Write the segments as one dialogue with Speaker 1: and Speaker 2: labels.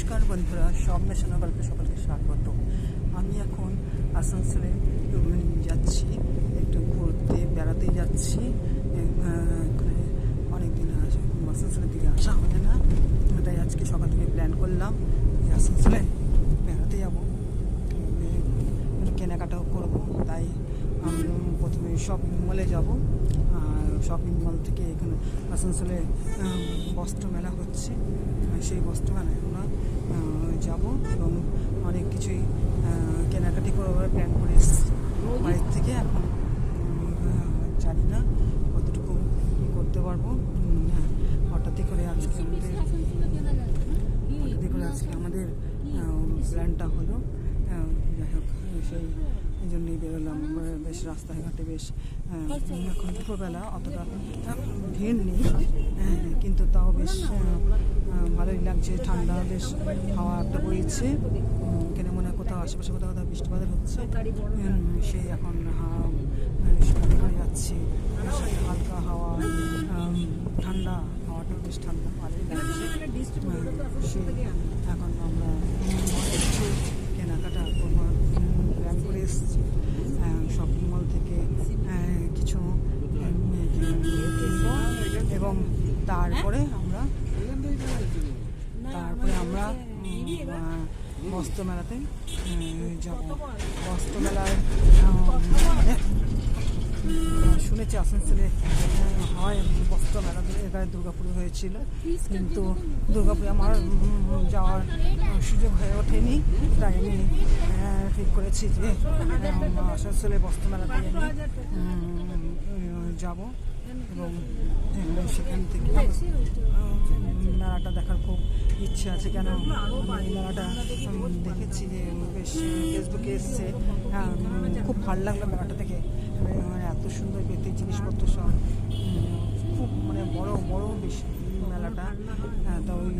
Speaker 1: নমস্কার বন্ধুরা, সব মেশানো গল্পে সকলকে স্বাগত। আমি এখন আসানসোলে যাচ্ছি, একটু ঘুরতে বেড়াতে যাচ্ছি। অনেক দিন আসে আসানসোলের দিকে আসা হবে না তাই আজকে সকাল থেকে প্ল্যান করলাম আসানসোলে বেড়াতে যাব উম, একটু কেনাকাটাও করব তাই আমি প্রথমে শপিং মলে যাব। আর শপিং মল থেকে এখানে আসানসোলে বস্ত্র মেলা হচ্ছে। সেই বস্ত্র মেলায় আমরা যাব এবং অনেক কিছুই কেনাকাটি করবার প্ল্যান করে এসেছি। বাড়ির থেকে এখন জানি না কতটুকু করতে পারব। হ্যাঁ, হঠাৎই করে আজকে আমাদের হঠাৎই করে আজকে আমাদের প্ল্যানটা হলো। যাই হোক সেই এই জন্যই বেরোলাম বেশ রাস্তায় ঘাটে বেশ এখন দুপুরবেলা অতটা ভিড় নেই কিন্তু তাও বেশ ভালোই লাগছে। ঠান্ডা বেশ হাওয়া একটা বইছে। এখানে মনে হয় কোথাও আশেপাশে কোথাও কোথাও বৃষ্টিপাত হচ্ছে। সেই এখন হা- আহ, সমুদ্রে করে যাচ্ছি হালকা হাওয়া ঠান্ডা হাওয়াটাও বেশ ঠান্ডা ভালোই লাগছে। সেই এখন আমরা উম, অনেক কিছু কেনাকাটা করবার প্ল্যান করে এসেছি শপিং মল থেকে আহ, কিছু উম, কিনবো এবং তারপরে আমরা তারপরে আমরা উম, আহ, বস্ত্র মেলাতে যাব। বস্ত্র মেলায় মানে শুনেছি আসানসোলে হয় বস্ত্র মেলা এখানে দুর্গাপুরে হয়েছিল। কিন্তু দুর্গাপুরে আমার যাওয়ার সুযোগ হয়ে ওঠেনি। তাই আমি ঠিক করেছি যে আসানসোলে বস্ত্র মেলাতে যাব। এবং সেখান থেকে। মেলাটা দেখার খুব ইচ্ছে আছে কেন? মেলাটা দেখেছি যে বেশ ফেসবুকে এসছে। আহ, খুব ভালো লাগল মেলাটা থেকে মানে এত সুন্দর বেতের জিনিসপত্র সব খুব মানে বড় বড় বেশ মেলাটা। হ্যাঁ, তো ওই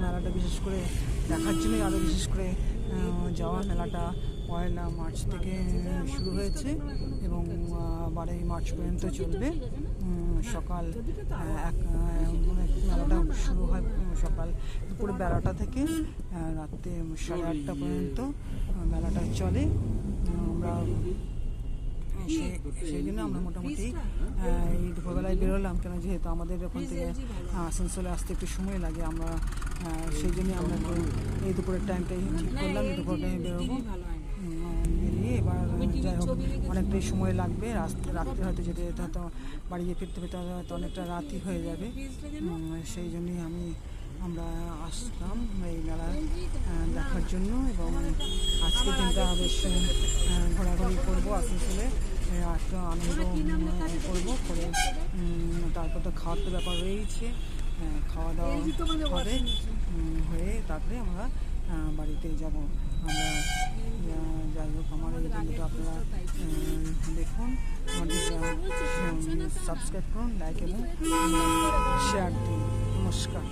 Speaker 1: মেলাটা বিশেষ করে দেখার জন্যই আরও বিশেষ করে যাওয়া মেলাটা। পয়লা মার্চ থেকে শুরু হয়েছে এবং বারোই মার্চ পর্যন্ত চলবে। সকাল এক মানে মেলাটা শুরু হয় সকাল দুপুর বেলাটা থেকে রাত্রে সাড়ে আটটা পর্যন্ত মেলাটা চলে। আমরা সেই জন্য আমরা মোটামুটি এই দুপুরবেলায় বেরোলাম, কেন যেহেতু আমাদের ওখান থেকে আসানসোলে আসতে একটু সময় লাগে, আমরা সেই জন্য আমরা এই দুপুরের টাইমটাই ঠিক করলাম দুপুরের টাইমে বেরোবো। অনেকটাই সময় লাগবে। রাত্রে হয়তো যেতে যেতে হয়তো বাড়ি গিয়ে ফিরতে ফিরতে হয়তো অনেকটা রাতই হয়ে যাবে। সেই জন্যই আমি, আমরা আসলাম এই মেলা দেখার জন্য এবং আজকে দিনটা বেশ ঘোরাঘুরি করব আসানসোলে একটু আনন্দ করব, করে তারপর তো খাওয়ার তো ব্যাপার রয়েছে খাওয়া দাওয়া হবে হয়ে তারপরে আমরা বাড়িতে যাব। আমরা যাই হোক, আমার এই ভিডিওটা আপনারা দেখুন। সাবস্ক্রাইব করুন লাইক এবং শেয়ার দিন। নমস্কার।